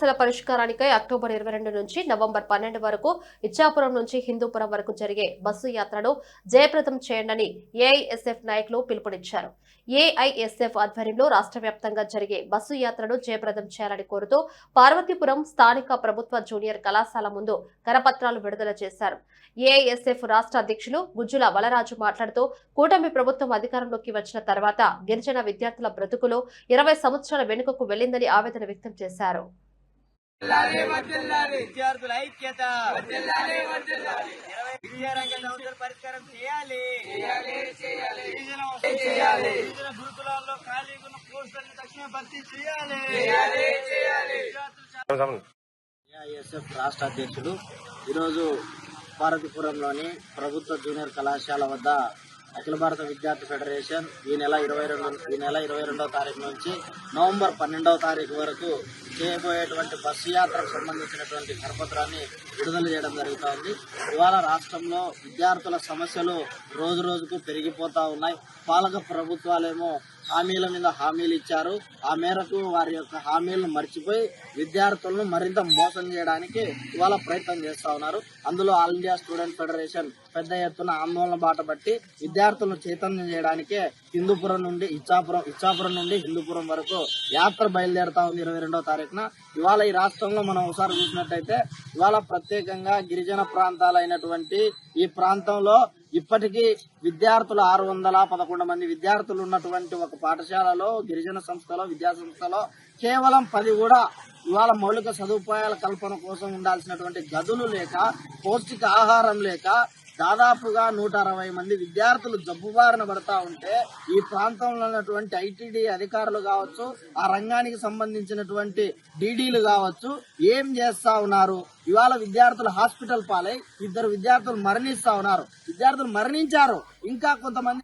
సమస్యల పరిష్కారానికై అక్టోబర్ ఇరవై రెండు నుంచి నవంబర్ పన్నెండు వరకు ఇచ్చాపురం నుంచి హిందూపురం వరకు జరిగే బస్సు యాత్రను జయప్రదం చేయండి ఏఐఎస్ఎఫ్ నాయకులు పిలుపునిచ్చారు. ఏఐఎస్ఎఫ్ ఆధ్వర్యంలో రాష్ట్ర వ్యాప్తంగా జరిగే బస్సు యాత్రను జయప్రదం చేయాలని కోరుతూ పార్వతీపురం స్థానిక ప్రభుత్వ జూనియర్ కళాశాల ముందు కరపత్రాలు విడుదల చేశారు. ఏఐఎస్ఎఫ్ రాష్ట్ర అధ్యక్షులు గుజ్జుల వలరాజు మాట్లాడుతూ కూటమి ప్రభుత్వం అధికారంలోకి వచ్చిన తర్వాత గిరిజన విద్యార్థుల బ్రతుకులు ఇరవై సంవత్సరాల వెనుకకు వెళ్ళిందని ఆవేదన వ్యక్తం చేశారు. విద్యార్థుల ఐక్యత. విద్యారంగ సమస్యల పరిష్కారం చేయాలి. గిరిజన గురుకులాల్లో ఖాళీగా ఉన్న పోస్టులను తక్షణ భర్తీ చేయాలి. ఏఐఎస్ఎఫ్ రాష్ట్ర అధ్యక్షుడు. ఈరోజు భారతీపురంలోని ప్రభుత్వ జూనియర్ కళాశాల వద్ద అఖిల భారత విద్యార్థి ఫెడరేషన్ ఈ నెల ఇరవై రెండు ఈ నెల ఇరవై రెండవ తారీఖు నుంచి నవంబర్ పన్నెండవ తారీఖు వరకు చేయబోయేటువంటి బస్సు యాత్రకు సంబంధించినటువంటి కరపత్రాన్ని విడుదల చేయడం జరుగుతోంది. ఇవాళ రాష్ట్రంలో విద్యార్థుల సమస్యలు రోజు రోజుకు పెరిగిపోతా ఉన్నాయి. పాలక ప్రభుత్వాలేమో హామీల మీద హామీలు ఇచ్చారు. ఆ మేరకు వారి యొక్క హామీలను మర్చిపోయి విద్యార్థులను మరింత మోసం చేయడానికి ఇవాళ ప్రయత్నం చేస్తా ఉన్నారు. అందులో ఆల్ ఇండియా స్టూడెంట్ ఫెడరేషన్ పెద్ద ఎత్తున ఆందోళన బాట పట్టి విద్యార్థులను చైతన్యం చేయడానికే హిందూపురం నుండి ఇచ్చాపురం ఇచ్చాపురం నుండి హిందూపురం వరకు యాత్ర బయలుదేరుతా ఉంది. ఇరవై రెండవ తారీఖున ఇవాళ ఈ రాష్ట్రంలో మనం ఒకసారి చూసినట్టయితే ఇవాళ ప్రత్యేకంగా గిరిజన ప్రాంతాలైనటువంటి ఈ ప్రాంతంలో ఇప్పటికీ విద్యార్థులు ఆరు వందల పదకొండు మంది విద్యార్థులు ఉన్నటువంటి ఒక పాఠశాలలో గిరిజన సంస్థలో విద్యా సంస్థలో కేవలం పది కూడా ఇవాళ మౌలిక సదుపాయాల కల్పన కోసం ఉండాల్సినటువంటి గదులు లేక పౌష్టిక ఆహారం లేక దాదాపుగా నూట అరవై మంది విద్యార్థులు జబ్బుబారిన పడతా ఉంటే ఈ ప్రాంతంలో ఉన్నటువంటి ఐటీడీ అధికారులు కావచ్చు ఆ రంగానికి సంబంధించినటువంటి డీడీలు కావచ్చు ఏం చేస్తా ఉన్నారు? ఇవాళ విద్యార్థులు హాస్పిటల్ పాలై ఇద్దరు విద్యార్థులు మరణిస్తా ఉన్నారు. విద్యార్థులు మరణించారు. ఇంకా కొంతమంది